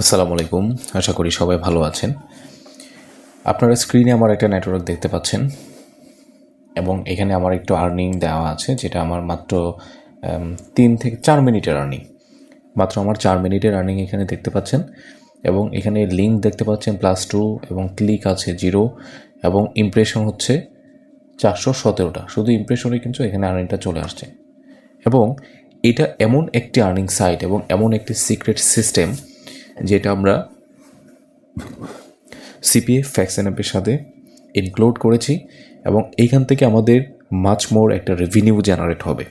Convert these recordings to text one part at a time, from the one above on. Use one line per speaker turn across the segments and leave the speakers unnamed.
আসসালামু আলাইকুম। আশা করি সবাই ভালো আছেন। আপনারা স্ক্রিনে আমার একটা নেটওয়ার্ক দেখতে পাচ্ছেন এবং এখানে আমার একটু আর্নিং দেওয়া আছে, যেটা আমার মাত্র তিন থেকে চার মিনিটের আর্নিং মাত্র আমার চার মিনিটের আর্নিং এখানে দেখতে পাচ্ছেন এবং এখানে লিঙ্ক দেখতে পাচ্ছেন প্লাস টু এবং ক্লিক আছে জিরো এবং ইমপ্রেশন হচ্ছে চারশো সতেরোটা। শুধু ইমপ্রেশনে কিন্তু এখানে আর্নিংটা চলে আসছে। এবং এটা এমন একটি আর্নিং সাইট এবং এমন একটি সিক্রেট সিস্টেম যেটা আমরা সিপিএ ফ্যাক্সন অ্যাপের সাথে ইনক্লুড করেছি এবং এইখান থেকে আমাদের মাছ মোর একটা রেভিনিউ জেনারেট হবে।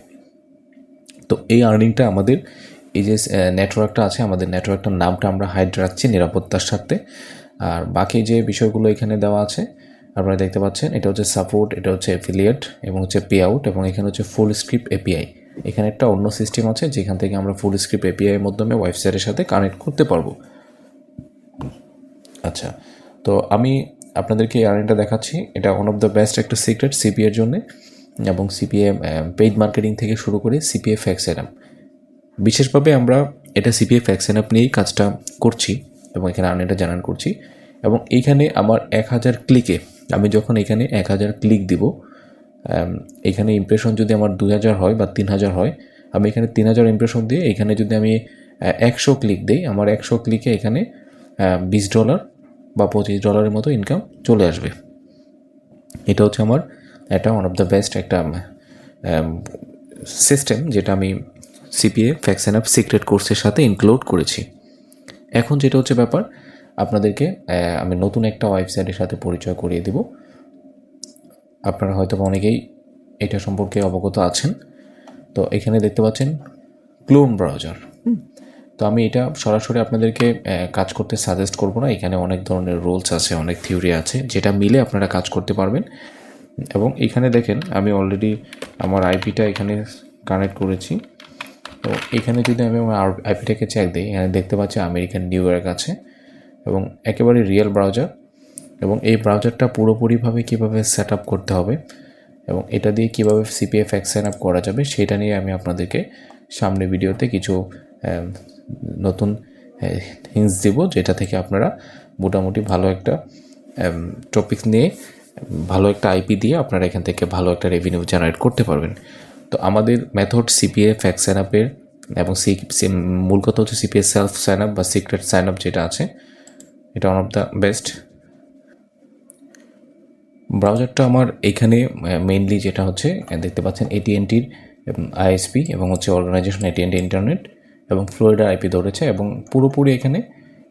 তো এই আর্নিংটা আমাদের এই যে নেটওয়ার্কটা আছে, আমাদের নেটওয়ার্কটার নামটা আমরা হাইড রাখছি নিরাপত্তার সাথে আর বাকি যে বিষয়গুলো এখানে দেওয়া আছে, আপনারা দেখতে পাচ্ছেন, এটা হচ্ছে সাপোর্ট এটা হচ্ছে অ্যাফিলিয়েট এবং হচ্ছে পে আউট এবং এখানে হচ্ছে ফুল স্ক্রিপ্ট এপিআই এখানে একটা অন্য সিস্টেম আছে, যেখান থেকে আমরা ফুল স্ক্রিপ্ট এপিআই এর মাধ্যমে ওয়েবসাইটের সাথে কানেক্ট করতে পারব। আচ্ছা তো আমি আপনাদেরকে আর্নিংটা দেখাচ্ছি। এটা ওয়ান অফ দ্য বেস্ট একটা সিক্রেট সিপিএর জন্য এবং সিপিএ পেইড মার্কেটিং থেকে শুরু করে সিপিএ ফ্যাক্স বিশেষভাবে আমরা এটা সিপিএ ফ্যাক্স অ্যাপ নিয়েই কাজটা করছি এবং এখানে আর্নিংটা জানান করছি। এবং এইখানে আমার এক হাজার ক্লিকে আমি যখন এখানে এক হাজার ক্লিক দিব এখানে ইমপ্রেশন যদি আমার দুই হাজার হয় বা তিন হাজার হয়, আমি এখানে তিন হাজার ইমপ্রেশন দিয়ে এখানে যদি আমি একশো ক্লিক দিই, আমার একশো ক্লিকে এখানে বিশ ডলার বা পঁচিশ ডলারের মতো ইনকাম চলে আসবে। এটা হচ্ছে আমার, এটা ওয়ান অফ দ্য বেস্ট একটা সিস্টেম যেটা আমি সিপিএ ফ্যাক্সন অ্যাপ সিক্রেট কোর্সের সাথে ইনক্লুড করেছি। এখন যেটা হচ্ছে ব্যাপার, আপনাদেরকে আমি নতুন একটা ওয়েবসাইটের সাথে পরিচয় করিয়ে দিব। আপনারা হয়তো অনেকেই এটা সম্পর্কে অবগত আছেন। তো এখানে দেখতে পাচ্ছেন ক্লোন ব্রাউজার তো আমি এটা সরাসরি আপনাদেরকে কাজ করতে সাজেস্ট করব না। এখানে অনেক ধরনের রোলস আছে, অনেক থিওরি আছে, যেটা মিলে আপনারা কাজ করতে পারবেন। এবং এখানে দেখেন, আমি অলরেডি আমার আইপিটা এখানে কানেক্ট করেছি। তো এখানে যদি আমি আমার আইপিটাকে চেক দিই, এখানে দেখতে পাচ্ছি আমেরিকান নিউ ইয়র্ক আছে। এবং একেবারে রিয়েল ব্রাউজার এবং এই ব্রাউজারটা পুরোপুরিভাবে কীভাবে সেট আপ করতে হবে এবং এটা দিয়ে কীভাবে সিপিএফ অ্যাকশন আপ করা যাবে, সেটা নিয়ে আমি আপনাদেরকে সামনে ভিডিওতে কিছু নতুন হিন্স দিব, যেটা থেকে আপনারা মোটামুটি ভালো একটা টপিক নিয়ে, ভালো একটা আইপি দিয়ে আপনারা এখান থেকে ভালো একটা রেভিনিউ জেনারেট করতে পারবেন। তো আমাদের মেথড সিপিএফ ফ্যাক্স সাইন আপের এবং সি মূল কথা হচ্ছে সিপিএ সেলফ সাইন আপ বা সিক্রেট সাইন আপ যেটা আছে, এটা ওয়ান অফ দ্য বেস্ট ব্রাউজারটা আমার এখানে মেইনলি যেটা হচ্ছে দেখতে পাচ্ছেন এটিএনটির আইএসপি এবং হচ্ছে অর্গানাইজেশন এটিএনটি ইন্টারনেট এবং ফ্লোরিডা আইপি ধরেছে এবং পুরোপুরি এখানে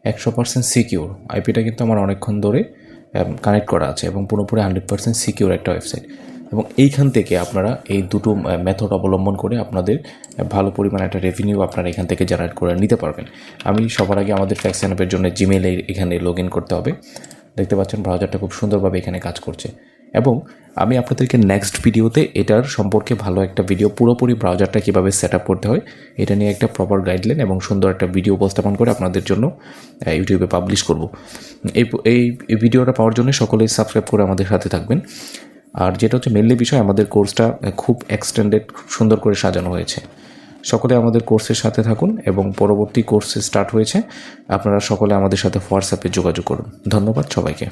একশো পার্সেন্ট সিকিউর আইপিটা কিন্তু আমার অনেকক্ষণ ধরে কানেক্ট করা আছে এবং পুরোপুরি হান্ড্রেড পার্সেন্ট সিকিউর একটা ওয়েবসাইট এবং এইখান থেকে আপনারা এই দুটো মেথড অবলম্বন করে আপনাদের ভালো পরিমাণ একটা রেভিনিউ আপনারা এখান থেকে জেনারেট করে নিতে পারবেন। আমি সবার আগে আমাদের ফ্যাক্স অ্যাপের জন্য জিমেলে এখানে লগ ইন করতে হবে। দেখতে পাচ্ছেন ব্রাউজারটা খুব সুন্দরভাবে এখানে কাজ করছে। এবং আমি আপনাদেরকে নেক্সট ভিডিওতে এটার সম্পর্কে ভালো একটা ভিডিও পুরোপুরি ব্রাউজারটা কীভাবে সেট করতে হয়, এটা নিয়ে একটা প্রপার গাইডলাইন এবং সুন্দর একটা ভিডিও উপস্থাপন করে আপনাদের জন্য ইউটিউবে পাবলিশ করব। এই এই ভিডিওটা পাওয়ার জন্য সকলেই সাবস্ক্রাইব করে আমাদের সাথে থাকবেন। আর যেটা হচ্ছে মেনলি বিষয়, আমাদের কোর্সটা খুব এক্সটেন্ডেড সুন্দর করে সাজানো হয়েছে। সকলে আমাদের কোর্সের সাথে থাকুন এবং পরবর্তী কোর্সে স্টার্ট হয়েছে, আপনারা সকলে আমাদের সাথে হোয়াটসঅ্যাপে যোগাযোগ করুন। ধন্যবাদ সবাইকে।